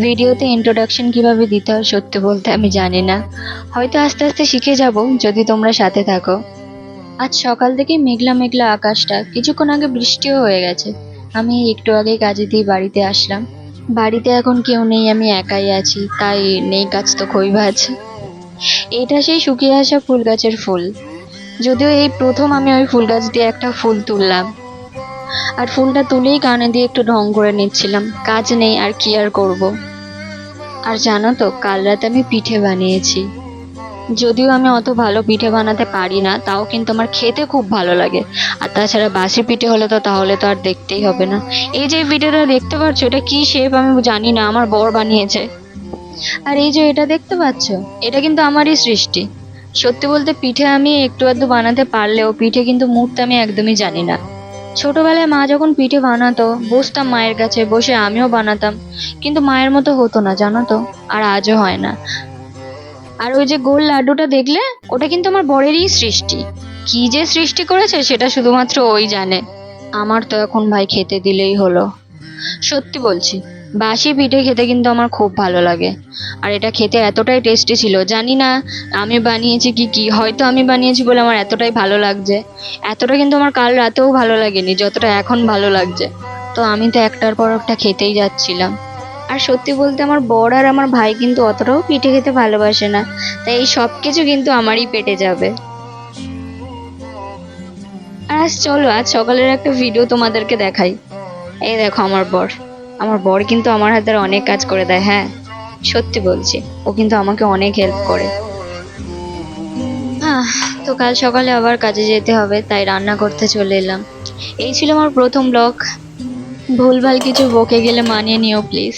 ভিডিওতে ইন্ট্রোডাকশন কীভাবে দিতে হয় সত্যি বলতে আমি জানি না। হয়তো আস্তে আস্তে শিখে যাব, যদি তোমরা সাথে থাকো। আজ সকাল থেকে মেঘলা মেঘলা আকাশটা, কিছুক্ষণ আগে বৃষ্টিও হয়ে গেছে। আমি একটু আগে কাজে দিয়ে বাড়িতে আসলাম। বাড়িতে এখন কেউ নেই, আমি একাই আছি, তাই নেই কাজ তো কই ভাজ। এটা সেই শুকিয়ে আসা ফুল গাছের ফুল। যদিও এই প্রথম আমি ওই ফুল গাছ দিয়ে একটা ফুল তুললাম। আর ফোনটা তুলেই কানে দিয়ে একটু ঢং করে নিচ্ছিলাম। কাজ নেই, আর কি আর করব? আর জানো তো, কাল রাতে আমি পিঠে বানিয়েছি। যদিও আমি অত ভালো পিঠে বানাতে পারি না, তাও কিন্তু আমার খেতে খুব ভালো লাগে। আর তাছাড়া বাসি পিঠে হলে তো তাহলে তো আর দেখতেই হবে না। এই যে পিঠেটা দেখতে পাচ্ছ, এটা কি শেপ আমি জানি না, আমার বর বানিয়েছে। আর এই যে এটা দেখতে পাচ্ছ, এটা কিন্তু আমারই সৃষ্টি। সত্যি বলতে পিঠে আমি একটু আধটু বানাতে পারলেও পিঠে কিন্তু মুহূর্তে আমি একদমই জানি না। ছোটবেলায় মা যখন পিঠে বানাতো বসতাম মায়ের কাছে বসে আমিও বানাতাম, কিন্তু মায়ের মতো হতো না, জানো তো, আর আজও হয় না। আর ওই যে গোল লাড্ডুটা দেখলে, ওটা কিন্তু আমার বরেরই সৃষ্টি। কি যে সৃষ্টি করেছে, সেটা শুধুমাত্র ওই জানে। আমার তো এখন ভাই খেতে দিলেই হলো। সত্যি বলছি বাসি পিঠে খেতে কিন্তু আমার খুব ভালো লাগে। আর এটা খেতে এতটাই টেস্টি ছিল। জানি না আমি বানিয়েছি কি কি, হয়তো আমি বানিয়েছি বলে আমার এতটাই ভালো লাগছে। এতটা কিন্তু আমার কাল রাতেও ভালো লাগেনি, যতটা এখন ভালো লাগছে। তো আমি তো একটার পর একটা খেতেই যাচ্ছিলাম। আর সত্যি বলতে আমার বর আর আমার ভাই কিন্তু অতটাও পিঠে খেতে ভালোবাসে না। তাই এই সব কিছু কিন্তু আমারই পেটে যাবে। আর আজ চলো, আজ সকালের একটা ভিডিও তোমাদেরকে দেখাই। এই দেখো আমার বর। আমার বর কিন্তু আমার হাতের অনেক কাজ করে দেয় হ্যাঁ। সত্যি বলছি, ও কিন্তু আমাকে অনেক হেল্প করে। তো কাল সকালে আবার কাজে যেতে হবে, তাই রান্না করতে চলে এলাম। এই ছিল আমার প্রথম ব্লগ ভুলভাল কিছু বকে গেলে মানিয়ে নিও প্লিজ